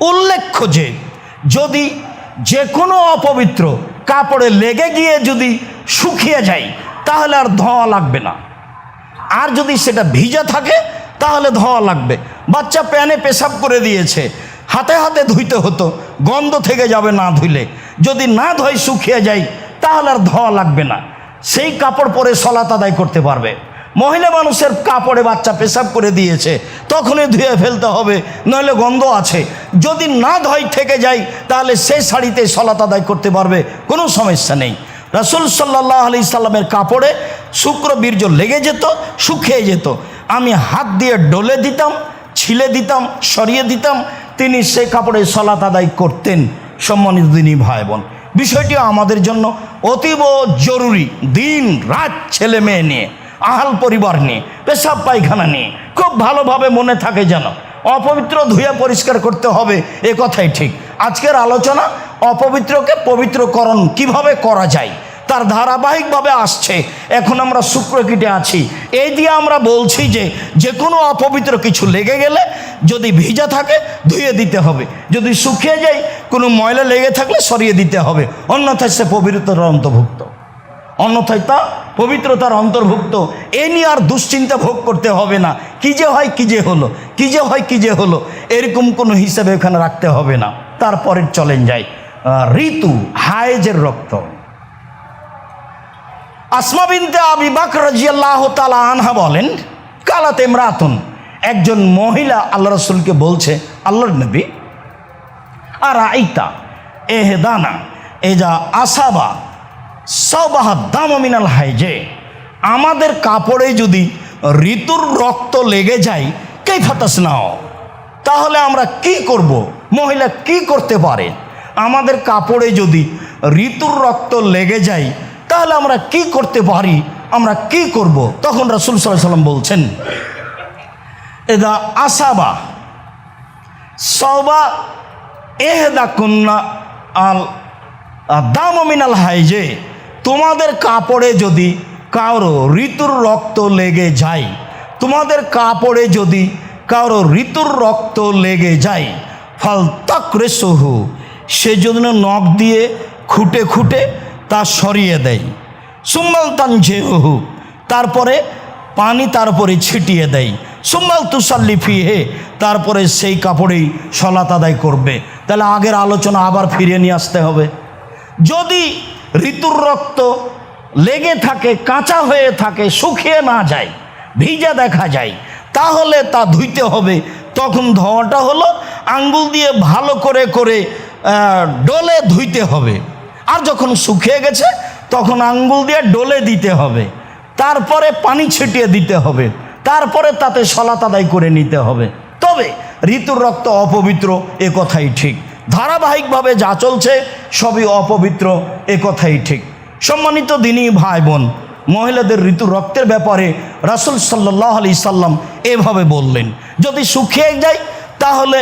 উল্লেখ্য যে, যদি যে কোনো অপবিত্র কাপড়ে লেগে গিয়ে যদি শুকিয়ে যায়, তাহলে আর ধোঁয়া লাগবে না। আর যদি সেটা ভিজা থাকে, তাহলে ধোয়া লাগবে। বাচ্চা প্যানে পেশাব করে দিয়েছে, হাতে হাতে ধুইতে হতো, গন্ধ থেকে যাবে না ধুইলে। যদি না ধোয় শুকিয়ে যায়, তাহলে আর ধোয়া লাগবে না। সেই কাপড় পরে সলাত আদায় করতে পারবে। মহিলা মানুষের কাপড়ে বাচ্চা পেশাব করে দিয়েছে, তখনই ধুয়ে ফেলতে হবে, নইলে গন্ধ আছে। যদি না ধয় থেকে যায়, তাহলে সেই শাড়িতে সলাত আদায় করতে পারবে, কোনো সমস্যা নেই। রাসুল সাল্লাহ আলি সাল্লামের কাপড়ে শুক্র বীর্য লেগে যেত, শুকিয়ে যেত। আমি হাত দিয়ে ডলে দিতাম, ছিলে দিতাম, সরিয়ে দিতাম, তিনি সে কাপড়ে সলাত আদায় করতেন, সম্মানিত দিনী ভাই বোন বিষয়টি আমাদের জন্য অতীব জরুরি, দিন রাত ছেলে মেয়ে নিয়ে, আহাল পরিবার নিয়ে, পেশাব পায়খানা নিয়ে, খুব ভালোভাবে মনে থাকে যেন। অপবিত্র ধুয়ে পরিষ্কার করতে হবে, এ কথাই ঠিক। আজকের আলোচনা, অপবিত্রকে পবিত্রকরণ কীভাবে করা যায়, তার ধারাবাহিকভাবে আসছে। এখন আমরা শুক্রকীটে আছি। এই দিয়ে আমরা বলছি যে যে কোনো অপবিত্র কিছু লেগে গেলে যদি ভিজা থাকে, ধুয়ে দিতে হবে। যদি শুকিয়ে যায়, কোনো ময়লা লেগে থাকলে সরিয়ে দিতে হবে। অন্যথায় সে পবিত্রতার অন্তর্ভুক্ত অন্যথায় তা পবিত্রতার অন্তর্ভুক্ত, এ নিয়ে আর দুশ্চিন্তা ভোগ করতে হবে না। কি যে হয়, কি যে হলো, কি যে হয়, কি যে হলো, এরকম কোনো হিসাবে এখানে রাখতে হবে না। তারপরে চলেন যাই। ঋতু, হায়েজের রক্ত। আসমা বিনতে আবি বাকর রাজিয়াল্লাহ তালা আনহা বলেন, কালাত ইমরাতুন। একজন মহিলা আল্লাহ রসুলকে বলছে, আল্লাহর নবী আর আইতা এহেদানা এ যা আসাবা সবাহা দাম মিনাল হাইজে। আমাদের কাপড়ে যদি ঋতুর রক্ত লেগে যায় কে ফাতাস নাও তাহলে আমরা কি করব? মহিলা কি করতে পারে? আমাদের কাপড়ে যদি ঋতুর রক্ত লেগে যায়, তাহলে আমরা কি করতে পারি? আমরা কি করব? তখন রাসুল সাল্লাম বলছেন, এদা আসাবা সবা এহেদা কন্যা আল দাম মিনাল হাইজে। তোমাদের কাপড়ে যদি কারও ঋতুর রক্ত লেগে যায়, তোমাদের কাপড়ে যদি কারও ঋতুর রক্ত লেগে যায়, ফল তক্রে সহু সেজন্য নখ দিয়ে খুঁটে খুঁটে তা সরিয়ে দেয়। সুম্মাল তান হু তারপরে পানি তার উপরে ছিটিয়ে দেয়। সুম্মাল তুসাল্লি ফিহে, তারপরে সেই কাপড়েই সলাত আদায় করবে। তাহলে আগের আলোচনা আবার ফিরিয়ে নিয়ে আসতে হবে। যদি ঋতুর রক্ত লেগে থাকে, কাঁচা হয়ে থাকে, শুকিয়ে না যায়, ভিজা দেখা যায়, তাহলে তা ধুইতে হবে। তখন ধোয়াটা হলো আঙ্গুল দিয়ে ভালো করে করে ডলে ধুইতে হবে। আর যখন শুকিয়ে গেছে, তখন আঙ্গুল দিয়ে ডলে দিতে হবে। তারপরে পানি ছিটিয়ে দিতে হবে। তারপরে তাতে সলাত আদায় করে নিতে হবে। তবে ঋতুর রক্ত অপবিত্র, এ কথাই ঠিক। ধারাবাহিকভাবে যা চলছে সবই অপবিত্র এ কথাই ঠিক। সম্মানিত দিনই ভাই বোন মহিলাদের ঋতু রক্তের ব্যাপারে রাসুল সাল্লাহ আলি সাল্লাম এভাবে বললেন, যদি শুকিয়ে যায় তাহলে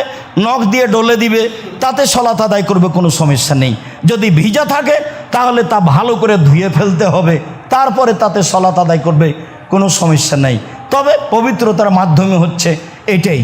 নখ দিয়ে ডলে দিবে, তাতে সলাত আদায় করবে, কোনো সমস্যা নেই। যদি ভিজা থাকে, তাহলে তা ভালো করে ধুয়ে ফেলতে হবে, তারপরে তাতে সলাত আদায় করবে, কোনো সমস্যা নেই। তবে পবিত্রতার মাধ্যমে হচ্ছে এটাই।